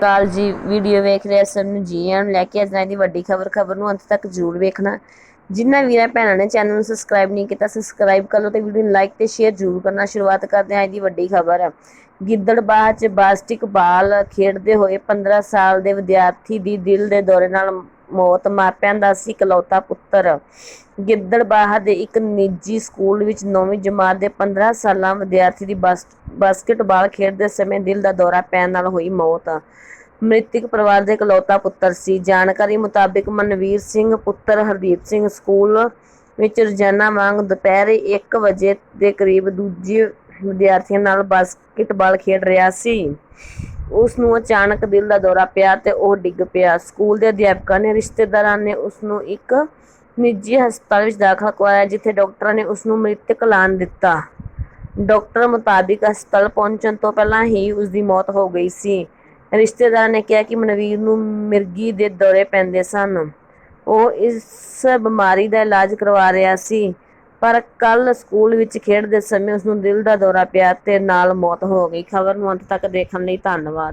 ਕਾਲ ਜੀ ਵੀਡੀਓ ਵੇਖ ਰਹੇ ਸਭ ਨੂੰ ਜੀ ਆਨ ਲੈ ਕੇ ਅੱਜ ਦੀ ਵੱਡੀ ਖਬਰ ਖਬਰ ਨੂੰ ਅੰਤ ਤੱਕ ਜ਼ਰੂਰ ਵੇਖਣਾ। ਜਿਨ੍ਹਾਂ ਵੀਰਾਂ ਭੈਣਾਂ ਨੇ ਚੈਨਲ ਨੂੰ ਸਬਸਕ੍ਰਾਈਬ ਨਹੀਂ ਕੀਤਾ ਸਬਸਕ੍ਰਾਈਬ ਕਰ ਲਓ ਤੇ ਵੀਡੀਓ ਨੂੰ ਲਾਈਕ ਤੇ ਸ਼ੇਅਰ ਜ਼ਰੂਰ ਕਰਨਾ। ਸ਼ੁਰੂਆਤ ਕਰਦੇ ਹਾਂ ਅੱਜ ਦੀ ਵੱਡੀ ਖਬਰ। ਗਿੱਦੜਬਾਹ 'ਚ ਬਾਸਟਿਕ ਬਾਲ ਖੇਡਦੇ ਹੋਏ 15 ਸਾਲ ਦੇ ਵਿਦਿਆਰਥੀ ਦੀ ਦਿਲ ਦੇ ਦੌਰੇ ਨਾਲ ਮੌਤ, ਮਾਪਿਆਂ ਦਾ ਸੀ ਇਕਲੌਤਾ ਪੁੱਤਰ। ਗਿੱਦੜਬਾਹ ਦੇ ਇੱਕ ਨਿੱਜੀ ਸਕੂਲ ਵਿੱਚ 9ਵੀਂ ਜਮਾਤ ਦੇ 15 ਸਾਲਾਂ ਵਿਦਿਆਰਥੀ ਦੀ ਬਾਸ- ਬਾਸਕਟਬਾਲ ਖੇਡਦੇ ਸਮੇਂ ਦਿਲ ਦਾ ਦੌਰਾ ਪੈਣ ਨਾਲ ਹੋਈ ਮੌਤ। ਮ੍ਰਿਤਕ ਪਰਿਵਾਰ ਦੇ ਇਕਲੌਤਾ ਪੁੱਤਰ ਸੀ। ਜਾਣਕਾਰੀ ਮੁਤਾਬਕ ਮਨਵੀਰ ਸਿੰਘ, ਪੁੱਤਰ ਹਰਦੀਪ ਸਿੰਘ ਸਕੂਲ ਵਿੱਚ ਰੋਜ਼ਾਨਾ ਵਾਂਗ ਦੁਪਹਿਰੇ 1 ਵਜੇ ਦੇ ਕਰੀਬ ਦੂਜੇ ਵਿਦਿਆਰਥੀਆਂ ਨਾਲ ਬਾਸਕਟਬਾਲ ਖੇਡ ਰਿਹਾ ਸੀ। ਉਸ ਨੂੰ ਅਚਾਨਕ ਦਿਲ ਦਾ ਦੌਰਾ ਪਿਆ ਤੇ ਉਹ ਡਿੱਗ ਪਿਆ। ਸਕੂਲ ਦੇ ਅਧਿਆਪਕਾਂ ਨੇ ਰਿਸ਼ਤੇਦਾਰਾਂ ਨੇ ਉਸ ਨੂੰ ਇੱਕ ਨਿੱਜੀ ਹਸਪਤਾਲ ਵਿੱਚ ਦਾਖਲ ਕਰਵਾਇਆ, ਜਿੱਥੇ ਡਾਕਟਰਾਂ ਨੇ ਉਸ ਨੂੰ ਮ੍ਰਿਤਕ ਐਲਾਨ ਦਿੱਤਾ। ਡਾਕਟਰ ਮੁਤਾਬਿਕ ਹਸਪਤਾਲ ਪਹੁੰਚਣ ਤੋਂ ਪਹਿਲਾਂ ਹੀ ਉਸ ਦੀ ਮੌਤ ਹੋ ਗਈ ਸੀ। ਰਿਸ਼ਤੇਦਾਰਾਂ ਨੇ ਕਿਹਾ ਕਿ ਮਨਵੀਰ ਨੂੰ ਮਿਰਗੀ ਦੇ ਦੌਰੇ ਪੈਂਦੇ ਸਨ। ਉਹ ਇਸ ਬਿਮਾਰੀ ਦਾ ਇਲਾਜ ਕਰਵਾ ਰਿਹਾ ਸੀ, ਪਰ ਕੱਲ ਸਕੂਲ ਵਿੱਚ ਖੇਡਦੇ ਸਮੇਂ ਉਸ ਨੂੰ ਦਿਲ ਦਾ ਦੌਰਾ ਪਿਆ ਤੇ ਨਾਲ ਮੌਤ ਹੋ ਗਈ। ਖਬਰ ਨੂੰ ਅੰਤ ਤੱਕ ਦੇਖਣ ਲਈ ਧੰਨਵਾਦ।